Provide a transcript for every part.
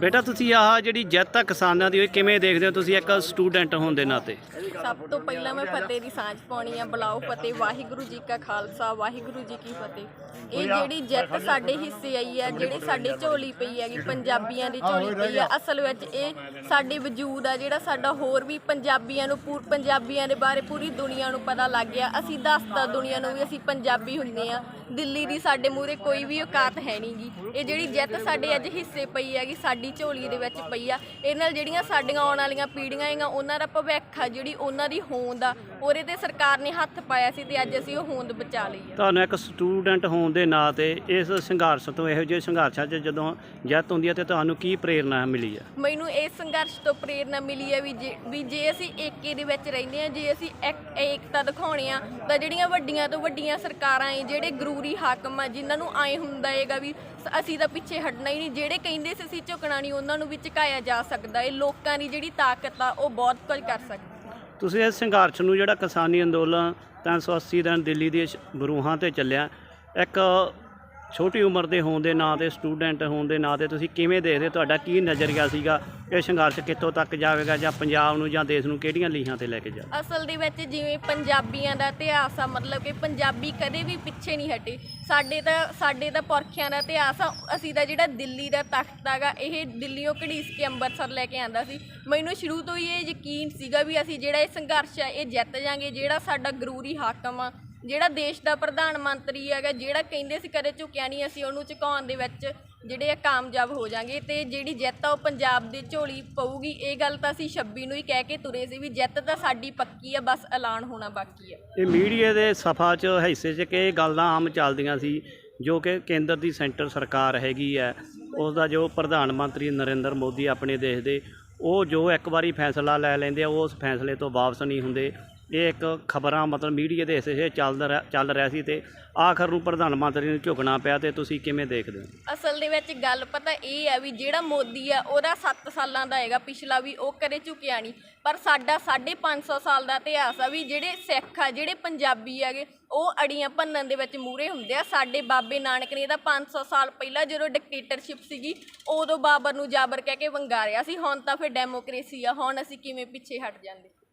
ਬੇਟਾ, ਤੁਸੀਂ ਆਹ ਜਿਹੜੀ ਜਿੱਤ ਕਿਸਾਨਾਂ ਦੀ, ਉਹ ਕਿਵੇਂ ਦੇਖਦੇ ਹੋ? ਤੁਸੀਂ ਇੱਕ ਸਟੂਡੈਂਟ ਹੋਣ ਦੇ ਨਾਤੇ। ਸਭ ਤੋਂ ਪਹਿਲਾਂ ਮੈਂ ਫਤਿਹ ਦੀ ਸਾਂਝ ਪਾਉਣੀ ਆ। ਬੁਲਾਓ ਫਤਿਹ। ਵਾਹਿਗੁਰੂ ਜੀ ਕਾ ਖਾਲਸਾ, ਵਾਹਿਗੁਰੂ ਜੀ ਕੀ ਫਤਿਹ। ਇਹ ਜਿਹੜੀ ਜਿੱਤ ਸਾਡੇ ਹਿੱਸੇ ਆਈ ਆ, ਜਿਹੜੀ ਸਾਡੇ ਝੋਲੀ ਪਈ ਹੈਗੀ, ਪੰਜਾਬੀਆਂ ਦੀ ਝੋਲੀ ਪਈ ਆ, ਅਸਲ ਵਿੱਚ ਇਹ ਸਾਡੇ ਵਜੂਦ ਆ, ਜਿਹੜਾ ਸਾਡਾ ਹੋਰ ਵੀ ਪੰਜਾਬੀਆਂ ਨੂੰ ਪੂਰ ਪੰਜਾਬੀਆਂ ਦੇ ਬਾਰੇ ਪੂਰੀ ਦੁਨੀਆ ਨੂੰ ਪਤਾ ਲੱਗ ਗਿਆ। ਅਸੀਂ ਦੱਸਤਾ ਦੁਨੀਆ ਨੂੰ ਵੀ ਅਸੀਂ ਪੰਜਾਬੀ ਹੁੰਦੇ ਆ। ਦਿੱਲੀ ਦੀ ਸਾਡੇ ਮੂਹਰੇ ਕੋਈ ਵੀ ਔਕਾਤ ਹੈ ਨਹੀਂਗੀ ਇਹ ਜਿਹੜੀ ਜਿੱਤ ਸਾਡੇ ਅੱਜ ਹਿੱਸੇ ਪਈ ਹੈਗੀ ਸਾਡੀ ਝੋਲੀ ਦੇ ਵਿੱਚ ਪਈ ਆ। ਇਹ ਨਾਲ ਜਿਹੜੀਆਂ ਸਾਡੀਆਂ ਆਉਣ ਵਾਲੀਆਂ ਪੀੜ੍ਹੀਆਂ ਹੈਗੀਆਂ ਉਹਨਾਂ ਦਾ ਭਵਿੱਖ ਆ ਜਿਹੜੀ ਉਹਨਾਂ ਦੀ ਹੋਂਦ ਆ ਉਹਦੇ ਤੇ ਸਰਕਾਰ ਨੇ ਹੱਥ ਪਾਇਆ ਸੀ ਤੇ ਅੱਜ ਅਸੀਂ ਉਹ ਹੋਂਦ ਬਚਾ ਲਈ ਆ। ਤੁਹਾਨੂੰ ਇੱਕ ਸਟੂਡੈਂਟ ਹੋਣ ਦੇ ਨਾਤੇ ਇਸ ਸੰਘਰਸ਼ ਤੋਂ ਇਹੋ ਜਿਹੇ ਸੰਘਰਸ਼ਾਂ 'ਚ ਜਦੋਂ ਜਿੱਤ ਹੁੰਦੀ ਹੈ ਤੇ ਤੁਹਾਨੂੰ ਕੀ ਪ੍ਰੇਰਨਾ ਮਿਲੀ ਹੈ ਮੈਨੂੰ ਇਸ ਸੰਘਰਸ਼ ਤੋਂ ਪ੍ਰੇਰਨਾ ਮਿਲੀ ਹੈ ਵੀ ਜੇ ਵੀ ਜੇ ਅਸੀਂ ਏਕੇ ਦੇ ਵਿੱਚ ਰਹਿੰਦੇ ਹਾਂ ਜੇ ਅਸੀਂ ਇੱਕ- ਏਕਤਾ ਦਿਖਾਉਣੇ ਆ ਤਾਂ ਜਿਹੜੀਆਂ ਵੱਡੀਆਂ ਤੋਂ ਵੱਡੀਆਂ ਸਰਕਾਰਾਂ ਏ ਜਿਹੜੇ ਗਰੂਰੀ ਹਾਕਮ ਆ, ਜਿਨ੍ਹਾਂ ਨੂੰ ਆਏ ਹੁੰਦਾ ਹੈਗਾ ਵੀ ਅਸੀਂ ਤਾਂ ਪਿੱਛੇ ਹਟਣਾ ਹੀ ਨਹੀਂ। ਜਿਹੜੇ ਕਹਿੰਦੇ ਸੀ ਅਸੀਂ ਝੁਕਣਾ ਨਹੀਂ, ਉਹਨਾਂ ਨੂੰ ਵੀ ਝੁਕਾਇਆ ਜਾ ਸਕਦਾ ਏ ਲੋਕਾਂ ਦੀ ਜਿਹੜੀ ਤਾਕਤ ਆ, ਉਹ ਬਹੁਤ ਕੁਝ ਕਰ ਸਕਦੀ। ਤੁਸੀਂ ਇਸ ਸੰਘਰਸ਼ ਨੂੰ ਜਿਹੜਾ ਕਿਸਾਨੀ ਅੰਦੋਲਨ 380 ਦਿਨ ਦਿੱਲੀ ਦੇ ਬਰੂਹਾਂ ਤੇ ਚੱਲਿਆ, ਇੱਕ ਛੋਟੀ ਉਮਰ ਦੇ ਹੋਣ ਦੇ ਨਾਂ ਤੇ ਸਟੂਡੈਂਟ ਹੋਣ ਦੇ ਨਾਂ ਤੇ ਤੁਸੀਂ ਕਿਵੇਂ ਦੇਖਦੇ ਤੁਹਾਡਾ ਕੀ ਨਜ਼ਰੀਆ ਸੀਗਾ ਇਹ ਸੰਘਰਸ਼ ਕਿੱਥੋਂ ਤੱਕ ਜਾਵੇਗਾ ਜਾਂ ਪੰਜਾਬ ਨੂੰ ਜਾਂ ਦੇਸ਼ ਨੂੰ ਕਿਹੜੀਆਂ ਲੀਹਾਂ ਤੇ ਲੈ ਕੇ ਜਾ ਅਸਲ ਦੇ ਵਿੱਚ ਜਿਵੇਂ ਪੰਜਾਬੀਆਂ ਦਾ ਇਤਿਹਾਸ ਆ, ਮਤਲਬ ਕਿ ਪੰਜਾਬੀ ਕਦੇ ਵੀ ਪਿੱਛੇ ਨਹੀਂ ਹਟੇ। ਸਾਡੇ ਤਾਂ ਸਾਡੇ ਤਾਂ ਪੁਰਖਿਆਂ ਦਾ ਇਤਿਹਾਸ ਆ, ਅਸੀਂ ਦਾ ਜਿਹੜਾ ਦਿੱਲੀ ਦਾ ਤਖਤ ਹੈਗਾ, ਇਹ ਦਿੱਲੀੋਂ ਘੜੀਸ ਕੇ ਅੰਮ੍ਰਿਤਸਰ ਲੈ ਕੇ ਆਂਦਾ ਸੀ। ਮੈਨੂੰ ਸ਼ੁਰੂ ਤੋਂ ਹੀ ਇਹ ਯਕੀਨ ਸੀਗਾ ਵੀ ਅਸੀਂ ਜਿਹੜਾ ਇਹ ਸੰਘਰਸ਼ ਆ, ਇਹ ਜਿੱਤ ਜਾਾਂਗੇ, ਜਿਹੜਾ ਸਾਡਾ ਗਰੂਰੀ ਹਾਕਮ ਆ ਜਿਹੜਾ ਦੇਸ਼ ਦਾ ਪ੍ਰਧਾਨ ਮੰਤਰੀ ਹੈਗਾ, ਜਿਹੜਾ ਕਹਿੰਦੇ ਸੀ ਕਦੇ ਝੁਕਿਆ ਨਹੀਂ, ਅਸੀਂ ਉਹਨੂੰ ਝੁਕਾਉਣ ਦੇ ਵਿੱਚ ਜਿਹੜੇ ਆ ਕਾਮਯਾਬ ਹੋ ਜਾਾਂਗੇ ਤੇ ਜਿਹੜੀ ਜਿੱਤ ਆ ਉਹ ਪੰਜਾਬ ਦੇ ਝੋਲੀ ਪਊਗੀ। ਇਹ ਗੱਲ ਤਾਂ ਅਸੀਂ 26 ਨੂੰ ਹੀ ਕਹਿ ਕੇ ਤੁਰੇ ਸੀ ਵੀ ਜਿੱਤ ਤਾਂ ਸਾਡੀ ਪੱਕੀ ਆ, ਬਸ ਐਲਾਨ ਹੋਣਾ ਬਾਕੀ ਆ। ਇਹ ਮੀਡੀਆ ਦੇ ਸਫਾ 'ਚ, ਹਿੱਸੇ 'ਚ ਕਿ ਇਹ ਗੱਲਾਂ ਆਮ ਚੱਲਦੀਆਂ ਸੀ, ਜੋ ਕਿ ਕੇਂਦਰ ਦੀ ਸੈਂਟਰ ਸਰਕਾਰ ਹੈਗੀ ਹੈ ਉਸ ਦਾ ਜੋ ਪ੍ਰਧਾਨ ਮੰਤਰੀ ਨਰਿੰਦਰ ਮੋਦੀ ਆਪਣੇ ਦੇਸ਼ ਦੇ, ਉਹ ਜੋ ਇੱਕ ਵਾਰੀ ਫੈਸਲਾ ਲੈ ਲੈਂਦੇ ਆ ਉਹ ਉਸ ਫੈਸਲੇ ਤੋਂ ਵਾਪਸ ਨਹੀਂ ਹੁੰਦੇ। ਇਹ ਇੱਕ ਖਬਰਾਂ ਮਤਲਬ ਮੀਡੀਆ ਦੇ ਹਿੱਸੇ 'ਚ ਚੱਲ ਰਿਹਾ ਚੱਲ ਰਿਹਾ ਸੀ ਤੇ ਆਖਰ ਨੂੰ ਪ੍ਰਧਾਨ ਮੰਤਰੀ ਨੂੰ ਝੁਕਣਾ ਪਿਆ ਤੇ ਤੁਸੀਂ ਕਿਵੇਂ ਦੇਖਦੇ ਹੋ? ਅਸਲ ਦੇ ਵਿੱਚ ਗੱਲ ਪਤਾ ਇਹ ਆ ਵੀ ਜਿਹੜਾ ਮੋਦੀ ਆ, ਉਹਦਾ 7 ਸਾਲਾਂ ਦਾ ਹੈਗਾ, ਪਿਛਲਾ ਵੀ ਉਹ ਕਦੇ ਝੁਕਿਆ ਨਹੀਂ। ਪਰ ਸਾਡਾ 550 ਸਾਲ ਦਾ ਇਤਿਹਾਸ ਆ ਵੀ ਜਿਹੜੇ ਸਿੱਖ ਆ, ਜਿਹੜੇ ਪੰਜਾਬੀ ਹੈਗੇ, ਉਹ ਅੜੀਆਂ ਭੰਨਣ ਦੇ ਵਿੱਚ ਮੂਰੇ ਹੁੰਦੇ ਆ। ਸਾਡੇ ਬਾਬੇ ਨਾਨਕ ਨੇ ਤਾਂ 500 ਸਾਲ ਪਹਿਲਾਂ ਜਦੋਂ ਡਿਕਟੇਟਰਸ਼ਿਪ ਸੀਗੀ, ਉਦੋਂ ਬਾਬਰ ਨੂੰ ਜਾਬਰ ਕਹਿ ਕੇ ਵੰਗਾਰਿਆ ਸੀ, ਹੁਣ ਤਾਂ ਫਿਰ ਡੈਮੋਕ੍ਰੇਸੀ ਆ, ਹੁਣ ਅਸੀਂ ਕਿਵੇਂ ਪਿੱਛੇ ਹਟ ਜਾਂਦੇ?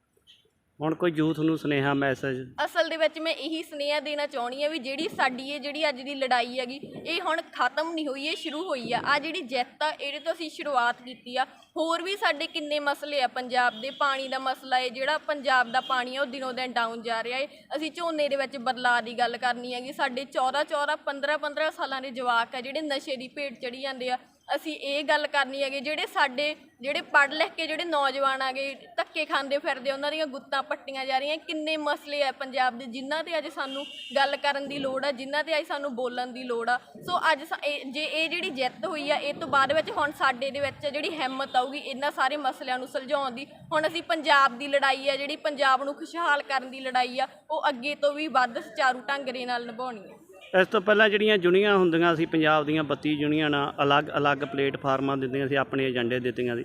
ਹੁਣ ਕੋਈ ਯੂਥ ਨੂੰ ਸੁਨੇਹਾ, ਮੈਸੇਜ? ਅਸਲ ਦੇ ਵਿੱਚ ਮੈਂ ਇਹੀ ਸੁਨੇਹਾ ਦੇਣਾ ਚਾਹਣੀ ਆ ਵੀ ਜਿਹੜੀ ਸਾਡੀ ਇਹ ਜਿਹੜੀ ਅੱਜ ਦੀ ਲੜਾਈ ਹੈਗੀ, ਇਹ ਹੁਣ ਖਤਮ ਨਹੀਂ ਹੋਈ, ਇਹ ਸ਼ੁਰੂ ਹੋਈ ਆ। ਆ ਜਿਹੜੀ ਜਿੱਤ ਆ, ਇਹਦੇ ਤੋਂ ਅਸੀਂ ਸ਼ੁਰੂਆਤ ਕੀਤੀ ਆ। ਹੋਰ ਵੀ ਸਾਡੇ ਕਿੰਨੇ ਮਸਲੇ ਆ ਪੰਜਾਬ ਦੇ, ਪਾਣੀ ਦਾ ਮਸਲਾ ਹੈ ਜਿਹੜਾ ਪੰਜਾਬ ਦਾ ਪਾਣੀ ਆ, ਉਹ ਦਿਨੋਂ ਦਿਨ ਡਾਊਨ ਜਾ ਰਿਹਾ ਹੈ ਅਸੀਂ ਝੋਨੇ ਦੇ ਵਿੱਚ ਬਦਲਾਅ ਦੀ ਗੱਲ ਕਰਨੀ ਹੈਗੀ, ਸਾਡੇ 14 14 15 15 ਸਾਲਾਂ ਦੇ ਜਵਾਕ ਆ, ਜਿਹੜੇ ਨਸ਼ੇ ਦੀ ਭੇਟ ਚੜੀ ਜਾਂਦੇ ਆ। ਅਸੀਂ ਇਹ ਗੱਲ ਕਰਨੀ ਹੈਗੀ, ਜਿਹੜੇ ਸਾਡੇ, ਜਿਹੜੇ ਪੜ੍ਹ ਲਿਖ ਕੇ ਜਿਹੜੇ ਨੌਜਵਾਨ ਆਗੇ ਧੱਕੇ ਖਾਂਦੇ ਫਿਰਦੇ, ਉਹਨਾਂ ਦੀਆਂ ਗੁੱਤਾਂ ਪੱਟੀਆਂ ਜਾ ਰਹੀਆਂ, ਕਿੰਨੇ ਮਸਲੇ ਆ ਪੰਜਾਬ ਦੇ, ਜਿਨ੍ਹਾਂ ਤੇ ਅੱਜ ਸਾਨੂੰ ਗੱਲ ਕਰਨ ਦੀ ਲੋੜ ਆ, ਜਿਨ੍ਹਾਂ ਤੇ ਅੱਜ ਸਾਨੂੰ ਬੋਲਣ ਦੀ ਲੋੜ ਆ। ਸੋ ਅੱਜ ਸਾ- ਇਹ- ਜੇ ਇਹ ਜਿਹੜੀ ਜਿੱਤ ਹੋਈ ਆ, ਇਹ ਤੋਂ ਬਾਅਦ ਵਿੱਚ ਹੁਣ ਸਾਡੇ ਦੇ ਵਿੱਚ ਜਿਹੜੀ ਹਿੰਮਤ ਆਊਗੀ, ਇਹਨਾਂ ਸਾਰੇ ਮਸਲਿਆਂ ਨੂੰ ਸੁਲਝਾਉਣ ਦੀ, ਹੁਣ ਅਸੀਂ ਪੰਜਾਬ ਦੀ ਲੜਾਈ ਆ, ਜਿਹੜੀ ਪੰਜਾਬ ਨੂੰ ਖੁਸ਼ਹਾਲ ਕਰਨ ਦੀ ਲੜਾਈ ਆ, ਉਹ ਅੱਗੇ ਤੋਂ ਵੀ ਵੱਧ ਸੁਚਾਰੂ ਢੰਗ ਦੇ ਨਾਲ ਨਿਭਾਉਣੀ ਹੈ ਇਸ ਤੋਂ ਪਹਿਲਾਂ ਜਿਹੜੀਆਂ ਜੁਨੀਆਂ ਹੁੰਦੀਆਂ ਸੀ, ਪੰਜਾਬ ਦੀਆਂ 32 ਯੂਨੀਅਨਾਂ ਅਲੱਗ-ਅਲੱਗ ਪਲੇਟਫਾਰਮਾਂ ਦਿੰਦੀਆਂ ਸੀ, ਆਪਣੇ ਏਜੰਡੇ ਦਿੱਤੀਆਂ ਸੀ।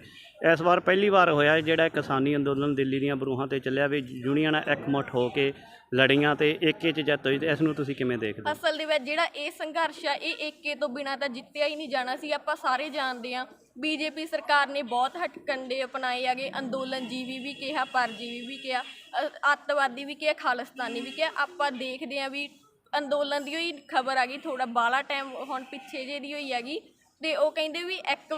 ਇਸ ਵਾਰ ਪਹਿਲੀ ਵਾਰ ਹੋਇਆ ਜਿਹੜਾ ਕਿਸਾਨੀ ਅੰਦੋਲਨ ਦਿੱਲੀ ਦੀਆਂ ਬਰੂਹਾਂ ਤੇ ਚੱਲਿਆ ਵੀ ਯੂਨੀਅਨਾਂ ਇਕਮੁੱਠ ਹੋ ਕੇ ਲੜੀਆਂ ਤੇ ਏਕੇ 'ਚ ਜਿੱਤ ਹੋਈ ਤੇ ਇਸ ਨੂੰ ਤੁਸੀਂ ਕਿਵੇਂ ਦੇਖਦੇ ਹੋ? ਅਸਲ ਦੇ ਵਿੱਚ ਜਿਹੜਾ ਇਹ ਸੰਘਰਸ਼ ਆ, ਇਹ ਏਕੇ ਤੋਂ ਬਿਨਾ ਤਾਂ ਜਿੱਤਿਆ ਹੀ ਨਹੀਂ ਜਾਣਾ ਸੀ। ਆਪਾਂ ਸਾਰੇ ਜਾਣਦੇ ਆ ਬੀਜੇਪੀ ਸਰਕਾਰ ਨੇ ਬਹੁਤ ਹਟਕੰਡੇ ਅਪਣਾਏ ਆਗੇ ਅੰਦੋਲਨ ਜੀਵੀ ਵੀ ਕਿਹਾ ਪਰ ਜੀਵੀ ਵੀ ਕਿਹਾ ਅੱਤਵਾਦੀ ਵੀ ਕਿਹਾ, ਖਾਲਿਸਤਾਨੀ ਵੀ ਕਿਹਾ। ਆਪਾਂ ਦੇਖਦੇ ਆ ਵੀ ਅੰਦੋਲਨ ਦੀ ਹੋਈ, ਖਬਰ ਆ ਗਈ ਥੋੜਾ ਬਾਲਾ ਟਾਈਮ ਹੁਣ ਪਿੱਛੇ ਜੇ ਦੀ ਹੋਈ ਹੈਗੀ। ਤੇ ਉਹ ਕਹਿੰਦੇ ਵੀ ਇੱਕ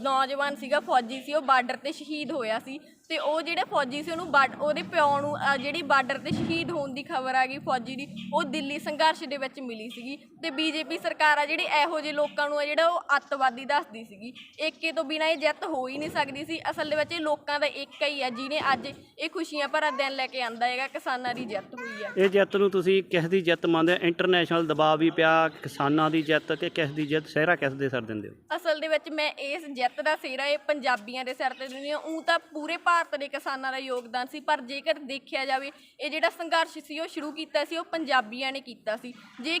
ਨੌਜਵਾਨ ਸੀਗਾ ਫੌਜੀ ਸੀ, ਉਹ ਬਾਰਡਰ ਤੇ ਸ਼ਹੀਦ ਹੋਇਆ ਸੀ। ਤੇ ਉਹ ਜਿਹੜੇ ਫੌਜੀ ਸੀ ਉਹਨੂੰ ਬਾਡ- ਉਹਦੇ ਪਿਓ ਨੂੰ ਅ, ਜਿਹੜੀ ਬਾਰਡਰ ਤੇ ਸ਼ਹੀਦ ਹੋਣ ਦੀ ਖਬਰ ਆ ਗਈ ਫੌਜੀ ਦੀ ਉਹ ਦਿੱਲੀ ਸੰਘਰਸ਼ ਦੇ ਵਿੱਚ ਮਿਲੀ ਸੀਗੀ ਤੇ ਬੀਜੇਪੀ ਸਰਕਾਰ ਆ ਜਿਹੜੀ ਇਹੋ ਜਿਹੇ ਲੋਕਾਂ ਨੂੰ ਆ ਜਿਹੜਾ ਉਹ ਅੱਤਵਾਦੀ ਦੱਸਦੀ ਸੀਗੀ। ਏਕੇ ਤੋਂ ਬਿਨਾਂ ਇਹ ਜਿੱਤ ਹੋ ਹੀ ਨਹੀਂ ਸਕਦੀ ਸੀ। ਅਸਲ ਦੇ ਵਿੱਚ ਇਹ ਲੋਕਾਂ ਦਾ ਇੱਕ ਹੀ ਆ ਜਿਹਨੇ ਅੱਜ ਇਹ ਖੁਸ਼ੀਆਂ ਭਰਾ ਦਿਨ ਲੈ ਕੇ ਆਂਦਾ ਹੈਗਾ ਕਿਸਾਨਾਂ ਦੀ ਜਿੱਤ ਹੋਈ ਆ। ਇਹ ਜਿੱਤ ਨੂੰ ਤੁਸੀਂ ਕਿਸ ਦੀ ਜਿੱਤ ਮੰਨਦੇ ਹੋ? ਇੰਟਰਨੈਸ਼ਨਲ ਦਬਾਅ ਵੀ ਪਿਆ ਕਿਸਾਨਾਂ ਦੀ ਜਿੱਤ ਕਿ ਕਿਸ ਦੀ ਜਿੱਤ? ਸਿਹਰਾ ਕਿਸ ਦੇ ਸਰ ਦਿੰਦੇ ਹੋ? ਅਸਲ ਦੇ ਵਿੱਚ ਮੈਂ ਇਸ ਜਿੱਤ ਦਾ ਸਿਹਰਾ ਇਹ ਪੰਜਾਬੀਆਂ ਦੇ ਸਿਰ ਤੇ ਦਿੰਦੀ ਹਾਂ। ਉਹ ਤਾਂ ਪੂਰੇ ਭਾਰਤ ਦੇ ਕਿਸਾਨਾਂ ਦਾ ਯੋਗਦਾਨ ਸੀ, ਪਰ ਜੇਕਰ ਦੇਖਿਆ ਜਾਵੇ, ਇਹ ਜਿਹੜਾ ਸੰਘਰਸ਼ ਸੀ, ਉਹ ਸ਼ੁਰੂ ਕੀਤਾ ਸੀ, ਉਹ ਪੰਜਾਬੀਆਂ ਨੇ ਕੀਤਾ ਸੀ। ਜੇ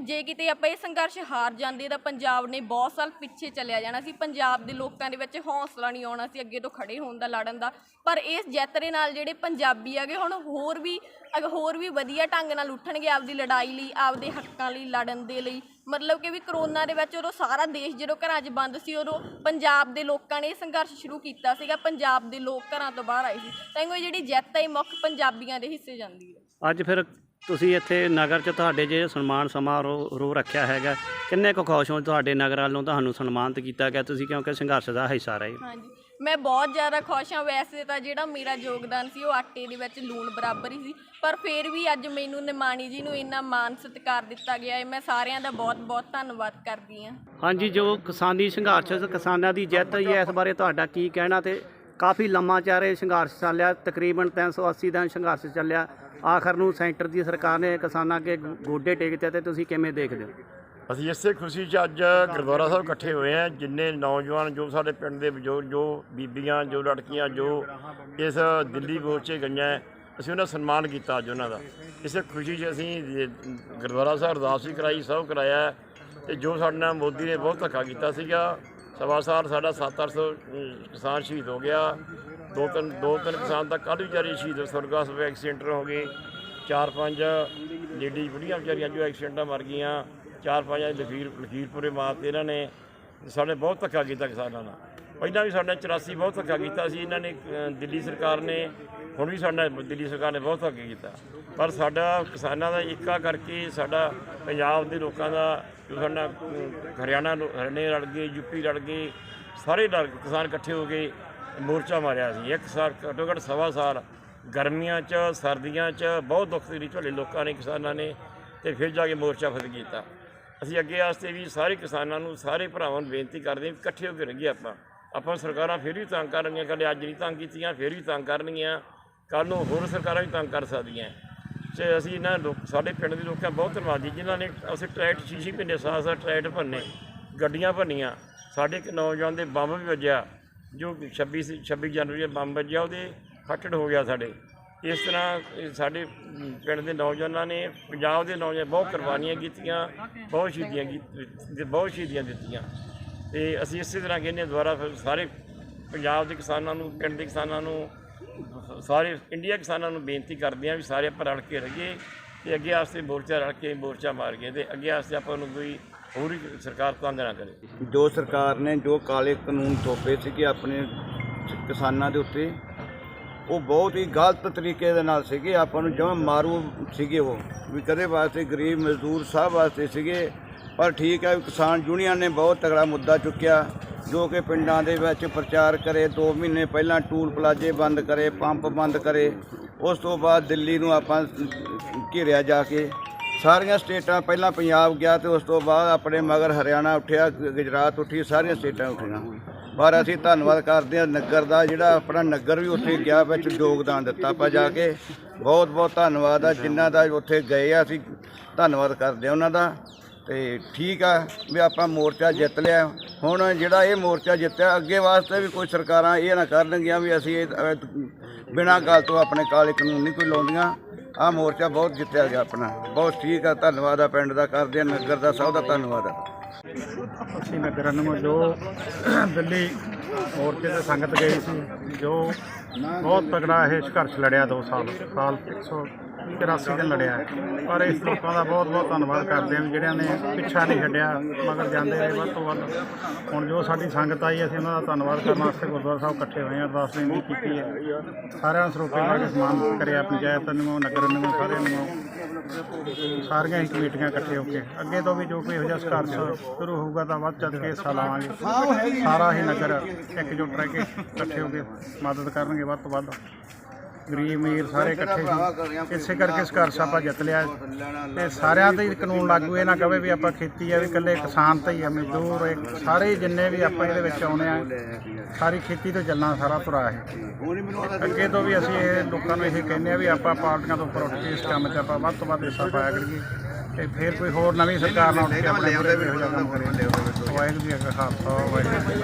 ਜੇ ਕਿਤੇ ਆਪਾਂ ਇਹ ਸੰਘਰਸ਼ ਹਾਰ ਜਾਂਦੇ, ਤਾਂ ਪੰਜਾਬ ਨੇ ਬਹੁਤ ਸਾਲ ਪਿੱਛੇ ਚੱਲਿਆ ਜਾਣਾ ਸੀ। ਪੰਜਾਬ ਦੇ ਲੋਕਾਂ ਦੇ ਵਿੱਚ ਹੌਸਲਾ ਨਹੀਂ ਆਉਣਾ ਸੀ, ਅੱਗੇ ਤੋਂ ਖੜੇ ਹੋਣ ਦਾ, ਲੜਨ ਦਾ। ਪਰ ਇਸ ਜਿੱਤ ਦੇ ਨਾਲ ਜਿਹੜੇ ਪੰਜਾਬੀ ਹੈਗੇ, ਹੁਣ ਹੋਰ ਵੀ, ਅਗ, ਹੋਰ ਵੀ ਵਧੀਆ ਢੰਗ ਨਾਲ ਉੱਠਣਗੇ ਆਪਦੀ ਲੜਾਈ ਲਈ, ਆਪਦੇ ਹੱਕਾਂ ਲਈ, ਲੜਨ ਦੇ ਲਈ। ਮਤਲਬ ਕਿ ਵੀ ਕਰੋਨਾ ਦੇ ਵਿੱਚ ਉਦੋਂ ਸਾਰਾ ਦੇਸ਼ ਜਦੋਂ ਘਰਾਂ 'ਚ ਬੰਦ ਸੀ ਉਦੋਂ ਪੰਜਾਬ ਦੇ ਲੋਕਾਂ ਨੇ ਇਹ ਸੰਘਰਸ਼ ਸ਼ੁਰੂ ਕੀਤਾ ਸੀਗਾ ਪੰਜਾਬ ਦੇ ਲੋਕ ਘਰਾਂ ਤੋਂ ਬਾਹਰ ਆਏ ਸੀ। ਤਾਂ ਇਹ ਜਿਹੜੀ ਜਿੱਤ ਹੈ ਇਹ ਮੁੱਖ ਪੰਜਾਬੀਆਂ ਦੇ ਹਿੱਸੇ ਜਾਂਦੀ ਹੈ। ਅੱਜ ਫਿਰ ਤੁਸੀਂ ਇੱਥੇ ਨਗਰ 'ਚ ਤੁਹਾਡੇ ਜੇ ਸਨਮਾਨ ਸਮਾਰੋਹ ਰੋ ਰੱਖਿਆ ਹੈਗਾ ਕਿੰਨੇ ਕੁ ਖੁਸ਼ ਹੋ ਤੁਹਾਡੇ ਨਗਰ ਵੱਲੋਂ ਤੁਹਾਨੂੰ ਸਨਮਾਨਿਤ ਕੀਤਾ ਗਿਆ? ਤੁਸੀਂ ਕਿਉਂਕਿ ਸੰਘਰਸ਼ ਦਾ ਹਿੱਸਾ ਰਹੇ ਹਾਂਜੀ। ਮੈਂ ਬਹੁਤ ਜ਼ਿਆਦਾ ਖੁਸ਼ ਹਾਂ, ਵੈਸੇ ਤਾਂ ਜਿਹੜਾ ਮੇਰਾ ਯੋਗਦਾਨ ਸੀ ਉਹ ਆਟੇ ਦੇ ਵਿੱਚ ਲੂਣ ਬਰਾਬਰ ਹੀ ਸੀ, ਪਰ ਫਿਰ ਵੀ ਅੱਜ ਮੈਨੂੰ ਨਿਮਾਣੀ ਜੀ ਨੂੰ ਇੰਨਾ ਮਾਨ ਸਤਿਕਾਰ ਦਿੱਤਾ ਗਿਆ ਹੈ, ਮੈਂ ਸਾਰਿਆਂ ਦਾ ਬਹੁਤ ਬਹੁਤ ਧੰਨਵਾਦ ਕਰਦੀ ਹਾਂ। ਹਾਂਜੀ, ਜੋ ਕਿਸਾਨੀ ਸੰਘਰਸ਼, ਕਿਸਾਨਾਂ ਦੀ ਜਿੱਤ ਹੋਈ ਹੈ, ਇਸ ਬਾਰੇ ਤੁਹਾਡਾ ਕੀ ਕਹਿਣਾ ਤੇ ਕਾਫੀ ਲੰਮਾ ਚਾਰੇ ਸੰਘਰਸ਼ ਚੱਲਿਆ, ਤਕਰੀਬਨ 380 ਦਿਨ ਸੰਘਰਸ਼ ਚੱਲਿਆ, ਆਖਰ ਨੂੰ ਸੈਂਟਰ ਦੀ ਸਰਕਾਰ ਨੇ ਕਿਸਾਨਾਂ ਅੱਗੇ ਗੋਡੇ ਟੇਕ ਦਿੱਤੇ ਤੇ ਤੁਸੀਂ ਕਿਵੇਂ ਦੇਖਦੇ ਹੋ? ਅਸੀਂ ਇਸੇ ਖੁਸ਼ੀ 'ਚ ਅੱਜ ਗੁਰਦੁਆਰਾ ਸਾਹਿਬ ਇਕੱਠੇ ਹੋਏ ਹਾਂ, ਜਿੰਨੇ ਨੌਜਵਾਨ ਜੋ ਸਾਡੇ ਪਿੰਡ ਦੇ ਬਜ਼ੁਰਗ, ਜੋ ਬੀਬੀਆਂ, ਜੋ ਲੜਕੀਆਂ, ਜੋ ਇਸ ਦਿੱਲੀ ਮੋਰਚੇ ਗਈਆਂ, ਅਸੀਂ ਉਹਨਾਂ ਸਨਮਾਨ ਕੀਤਾ ਅੱਜ ਉਹਨਾਂ ਦਾ। ਇਸੇ ਖੁਸ਼ੀ 'ਚ ਅਸੀਂ ਗੁਰਦੁਆਰਾ ਸਾਹਿਬ ਅਰਦਾਸ ਵੀ ਕਰਾਈ, ਸਭ ਕਰਾਇਆ ਹੈ ਤੇ ਜੋ ਸਾਡੇ ਨਾਲ ਮੋਦੀ ਨੇ ਬਹੁਤ ਧੱਕਾ ਕੀਤਾ ਸੀਗਾ, ਸਵਾ ਸਾਲ ਸਾਡਾ 7-800 ਕਿਸਾਨ ਸ਼ਹੀਦ ਹੋ ਗਿਆ, ਦੋ ਤਿੰਨ ਦੋ ਤਿੰਨ ਕਿਸਾਨ ਤਾਂ ਕੱਲ੍ਹ ਵਿਚਾਰੇ ਸ਼ਹੀਦ ਹੋ ਐਕਸੀਡੈਂਟ ਹੋ ਗਏ, ਚਾਰ ਪੰਜ ਲੇਡੀ ਬੁੜੀਆਂ ਵਿਚਾਰੀਆਂ ਜੋ ਐਕਸੀਡੈਂਟਾਂ ਮਰ ਗਈਆਂ ਚਾਰ ਪੰਜ ਲਖੀਰ ਲਖੀਰਪੁਰੇ ਮਾਰਤੇ ਇਹਨਾਂ ਨੇ ਸਾਡੇ ਬਹੁਤ ਧੱਕਾ ਕੀਤਾ ਕਿਸਾਨਾਂ ਨਾਲ। ਪਹਿਲਾਂ ਵੀ ਸਾਡੇ ਨਾਲ 84 ਬਹੁਤ ਧੱਕਾ ਕੀਤਾ ਸੀ ਇਹਨਾਂ ਨੇ ਅ, ਦਿੱਲੀ ਸਰਕਾਰ ਨੇ ਹੁਣ ਵੀ ਸਾਡਾ ਦਿੱਲੀ ਸਰਕਾਰ ਨੇ ਬਹੁਤ ਧੱਕਾ ਕੀਤਾ। ਪਰ ਸਾਡਾ ਕਿਸਾਨਾਂ ਦਾ ਏਕਾ ਕਰਕੇ ਸਾਡਾ ਪੰਜਾਬ ਦੇ ਲੋਕਾਂ ਦਾ ਜੋ ਸਾਡਾ ਅ, ਹਰਿਆਣਾ ਲੋ- ਹਰਿਆਣੇ ਰਲ ਗਏ ਯੂਪੀ ਰਲ ਗਏ ਸਾਰੇ ਲੜ ਕਿਸਾਨ ਇਕੱਠੇ ਹੋ ਕੇ ਮੋਰਚਾ ਮਾਰਿਆ ਸੀ। ਇੱਕ ਸਾਲ ਘੱਟੋ ਘੱਟ ਸਵਾ ਸਾਲ ਗਰਮੀਆਂ 'ਚ ਸਰਦੀਆਂ 'ਚ ਬਹੁਤ ਦੁੱਖ ਤਕਲੀਫ ਝੱਲੇ ਲੋਕਾਂ ਨੇ ਕਿਸਾਨਾਂ ਨੇ ਤੇ ਫਿਰ ਜਾ ਕੇ ਮੋਰਚਾ ਫਤਿਹ ਕੀਤਾ। ਅਸੀਂ ਅੱਗੇ ਵਾਸਤੇ ਵੀ ਸਾਰੇ ਕਿਸਾਨਾਂ ਨੂੰ, ਸਾਰੇ ਭਰਾਵਾਂ ਨੂੰ ਬੇਨਤੀ ਕਰਦੇ ਹਾਂ ਵੀ ਇਕੱਠੇ ਹੋ ਕੇ ਰਹੀਏ ਆਪਾਂ। ਆਪਾਂ ਸਰਕਾਰਾਂ ਫਿਰ ਵੀ ਤੰਗ ਕਰਨਗੀਆਂ ਕਦੇ ਅੱਜ ਨਹੀਂ ਤੰਗ ਕੀਤੀਆਂ, ਫਿਰ ਵੀ ਤੰਗ ਕਰਨਗੀਆਂ ਕੱਲ ਨੂੰ ਹੋਰ ਸਰਕਾਰਾਂ ਵੀ ਤੰਗ ਕਰ ਸਕਦੀਆਂ। ਤੇ ਅਸੀਂ ਇਹਨਾਂ ਲੋਕ, ਸਾਡੇ ਪਿੰਡ ਦੇ ਲੋਕਾਂ ਬਹੁਤ ਧੰਨਵਾਦੀ ਜਿਨ੍ਹਾਂ ਨੇ ਅਸੀਂ ਟਰੈਕਟ ਸ਼ੀਸ਼ੀ ਪਿੰਡੇ ਸਾਥ ਸਾਥ ਟਰੈਕਟ ਭੰਨੇ, ਗੱਡੀਆਂ ਭੰਨੀਆਂ। ਸਾਡੇ ਇੱਕ ਨੌਜਵਾਨ ਦੇ ਬੰਬ ਵੀ ਵੱਜਿਆ, ਜੋ 26 ਸੀ- 26 ਜਨਵਰੀ ਦਾ ਬੰਬ ਵੱਜਿਆ, ਉਹਦੇ ਫੱਟੜ ਹੋ ਗਿਆ ਸਾਡੇ। ਇਸ ਤਰ੍ਹਾਂ ਸਾਡੇ ਪਿੰਡ ਦੇ ਨੌਜਵਾਨਾਂ ਨੇ, ਪੰਜਾਬ ਦੇ ਨੌਜਵਾਨ ਬਹੁਤ ਕੁਰਬਾਨੀਆਂ ਕੀਤੀਆਂ, ਬਹੁਤ ਸ਼ਹੀਦੀਆਂ ਕੀਤ- ਬਹੁਤ ਸ਼ਹੀਦੀਆਂ ਦਿੱਤੀਆਂ। ਤੇ ਅਸੀਂ ਇਸੇ ਤਰ੍ਹਾਂ ਕਹਿੰਦੇ ਹਾਂ, ਦੁਬਾਰਾ ਫਿਰ ਸਾਰੇ ਪੰਜਾਬ ਦੇ ਕਿਸਾਨਾਂ ਨੂੰ, ਪਿੰਡ ਦੇ ਕਿਸਾਨਾਂ ਨੂੰ, ਸਾਰੇ ਇੰਡੀਆ ਕਿਸਾਨਾਂ ਨੂੰ ਬੇਨਤੀ ਕਰਦੇ ਹਾਂ ਵੀ ਸਾਰੇ ਆਪਾਂ ਰਲ ਕੇ ਰਹੀਏ ਤੇ ਅੱਗੇ ਵਾਸਤੇ ਮੋਰਚਾ ਰਲ ਕੇ ਮੋਰਚਾ ਮਾਰ ਗਏ ਤੇ ਅੱਗੇ ਵਾਸਤੇ ਆਪਾਂ ਨੂੰ ਕੋਈ ਹੋਰ ਹੀ ਸਰਕਾਰ ਤੰਗ ਨਾ ਕਰੇ। ਜੋ ਸਰਕਾਰ ਨੇ ਜੋ ਕਾਲੇ ਕਾਨੂੰਨ ਥੋਪੇ ਸੀਗੇ ਆਪਣੇ ਕਿਸਾਨਾਂ ਦੇ ਉੱਤੇ ਉਹ ਬਹੁਤ ਹੀ ਗਲਤ ਤਰੀਕੇ ਦੇ ਨਾਲ ਸੀਗੇ, ਆਪਾਂ ਨੂੰ ਜਿਵੇਂ ਮਾਰੂ ਸੀਗੇ ਉਹ। ਵੀ ਕਦੇ ਵਾਸਤੇ ਗਰੀਬ ਮਜ਼ਦੂਰ ਸਭ ਵਾਸਤੇ ਸੀਗੇ, ਪਰ ਠੀਕ ਹੈ, ਕਿਸਾਨ ਯੂਨੀਅਨ ਨੇ ਬਹੁਤ ਤਗੜਾ ਮੁੱਦਾ ਚੁੱਕਿਆ, ਜੋ ਕਿ ਪਿੰਡਾਂ ਦੇ ਵਿੱਚ ਪ੍ਰਚਾਰ ਕਰੇ 2 ਮਹੀਨੇ ਪਹਿਲਾਂ ਟੂਲ ਪਲਾਜੇ ਬੰਦ ਕਰੇ, ਪੰਪ ਬੰਦ ਕਰੇ, ਉਸ ਤੋਂ ਬਾਅਦ ਦਿੱਲੀ ਨੂੰ ਆਪਾਂ ਘੇਰਿਆ ਜਾ ਕੇ। ਸਾਰੀਆਂ ਸਟੇਟਾਂ ਪਹਿਲਾਂ ਪੰਜਾਬ ਗਿਆ ਤੇ ਉਸ ਤੋਂ ਬਾਅਦ ਆਪਣੇ ਮਗਰ ਹਰਿਆਣਾ ਉੱਠਿਆ, ਗੁਜਰਾਤ ਉੱਠੀ, ਸਾਰੀਆਂ ਸਟੇਟਾਂ ਉੱਠੀਆਂ। ਪਰ ਅਸੀਂ ਧੰਨਵਾਦ ਕਰਦੇ ਹਾਂ ਨਗਰ ਦਾ, ਜਿਹੜਾ ਆਪਣਾ ਨਗਰ ਵੀ ਉੱਥੇ ਗਿਆ, ਵਿੱਚ ਯੋਗਦਾਨ ਦਿੱਤਾ ਆਪਾਂ ਜਾ ਕੇ। ਬਹੁਤ ਬਹੁਤ ਧੰਨਵਾਦ ਆ, ਜਿਨ੍ਹਾਂ ਦਾ ਉੱਥੇ ਗਏ ਆ, ਅਸੀਂ ਧੰਨਵਾਦ ਕਰਦੇ ਹਾਂ ਉਹਨਾਂ ਦਾ। ਤੇ ਠੀਕ ਆ ਵੀ ਆਪਾਂ ਮੋਰਚਾ ਜਿੱਤ ਲਿਆ। ਹੁਣ ਜਿਹੜਾ ਇਹ ਮੋਰਚਾ ਜਿੱਤਿਆ, ਅੱਗੇ ਵਾਸਤੇ ਵੀ ਕੋਈ ਸਰਕਾਰਾਂ ਇਹ ਨਾ ਕਰਨਗੀਆਂ ਵੀ ਅਸੀਂ ਇਹ ਬਿਨਾਂ ਗੱਲ ਤੋਂ ਆਪਣੇ ਕਾਲੇ ਕਾਨੂੰਨ ਨਹੀਂ ਕੋਈ ਲਾਉਂਦੀਆਂ। ਆ ਮੋਰਚਾ ਬਹੁਤ ਜਿੱਤਿਆ ਗਿਆ ਆਪਣਾ। ਬਹੁਤ ਠੀਕ ਆ, ਧੰਨਵਾਦ ਆ ਪਿੰਡ ਦਾ, ਕਰਦੇ ਆ ਨਗਰ ਦਾ ਸਭ ਦਾ ਧੰਨਵਾਦ ਆ। ਅਸੀਂ ਨਗਰ ਨੂੰ ਜੋ ਦਿੱਲੀ ਮੋਰਚੇ ਤੇ ਸੰਗਤ ਗਈ ਸੀ, ਜੋ ਬਹੁਤ ਤਕੜਾ ਇਹ ਸੰਘਰਸ਼ ਲੜਿਆ 2 ਸਾਲ ਸਾਲ 183 ਦਿਨ ਲੜਿਆ। ਪਰ ਇਸ ਲੋਕਾਂ ਦਾ ਬਹੁਤ ਬਹੁਤ ਧੰਨਵਾਦ ਕਰਦੇ ਹਾਂ, ਜਿਹੜਿਆਂ ਨੇ ਪਿੱਛਾ ਨਹੀਂ ਛੱਡਿਆ, ਮਗਰ ਜਾਂਦੇ ਰਹੇ। ਵੱਧ ਤੋਂ ਵੱਧ ਹੁਣ ਜੋ ਸਾਡੀ ਸੰਗਤ ਆਈ, ਅਸੀਂ ਉਹਨਾਂ ਦਾ ਧੰਨਵਾਦ ਕਰਨ। ਵਾਸਤੇ ਗੁਰਦੁਆਰਾ ਸਾਹਿਬ ਇਕੱਠੇ ਹੋਏ ਹਾਂ, ਅਰਦਾਸ ਬੇਨਤੀ ਕੀਤੀ ਹੈ। ਸਾਰਿਆਂ ਨੂੰ ਸਰੋਪੇ ਲਾ ਕੇ ਕਰਿਆ, ਪੰਚਾਇਤ ਨੂੰ, ਨਗਰ ਨੂੰ, ਸਾਰਿਆਂ ਨੂੰ। ਸਾਰੀਆਂ ਹੀ ਕਮੇਟੀਆਂ ਇਕੱਠੇ ਹੋ ਕੇ। ਅੱਗੇ ਤੋਂ ਵੀ ਜੋ ਕੋਈ ਇਹੋ ਜਿਹਾ ਸੰਘਰਸ਼ ਸ਼ੁਰੂ ਹੋਊਗਾ ਤਾਂ ਵੱਧ ਚੱਲ ਕੇ ਹਿੱਸਾ ਲਾਵਾਂਗੇ ਸਾਰਾ ਹੀ ਨਗਰ ਇਕਜੁੱਟ ਰਹਿ ਕੇ ਇਕੱਠੇ ਹੋ ਕੇ ਮਦਦ ਕਰਨਗੇ ਵੱਧ ਤੋਂ ਵੱਧ। ਗਰੀਬ ਅਮੀਰ ਸਾਰੇ ਇਕੱਠੇ ਸੀ ਇਸੇ ਕਰਕੇ ਸੰਘਰਸ਼ ਆਪਾਂ ਜਿੱਤ ਲਿਆ। ਤੇ ਸਾਰਿਆਂ ਤੇ ਹੀ ਕਾਨੂੰਨ ਲਾਗੂ ਇਹ ਨਾ ਕਵੇ ਵੀ ਆਪਾਂ ਖੇਤੀ ਆ ਵੀ ਇਕੱਲੇ ਕਿਸਾਨ ਤੇ ਹੀ ਆ ਮਜ਼ਦੂਰ ਇਹ ਸਾਰੇ ਜਿੰਨੇ ਵੀ ਆਪਾਂ ਇਹਦੇ ਵਿੱਚ ਆਉਣੇ ਆ ਸਾਰੀ ਖੇਤੀ ਤੋਂ ਚੱਲਣਾ ਸਾਰਾ ਤੁਰਾ ਹੈ ਅੱਗੇ ਤੋਂ ਵੀ ਅਸੀਂ ਇਹ ਲੋਕਾਂ ਨੂੰ ਇਹ ਕਹਿੰਦੇ ਆ ਵੀ ਆਪਾਂ ਪਾਰਟੀਆਂ ਤੋਂ ਉੱਪਰ ਉੱਠ ਕੇ ਇਸ ਕੰਮ 'ਚ ਆਪਾਂ ਵੱਧ ਤੋਂ ਵੱਧ ਹਿੱਸਾ ਪਾਇਆ ਕਰੀਏ। ਤੇ ਫਿਰ ਕੋਈ ਹੋਰ ਨਵੀਂ ਸਰਕਾਰ ਨਾਲ ਉੱਠ ਕੇ ਆਪਣੇ ਮੁਰੇ ਵੀ ਹੋ ਜਾ ਕੰਮ ਕਰੇ ਵਾਹਿਗੁਰੂ ਜੀ ਕਾ ਖਾਲਸਾ ਵਾਹਿਗੁਰੂ।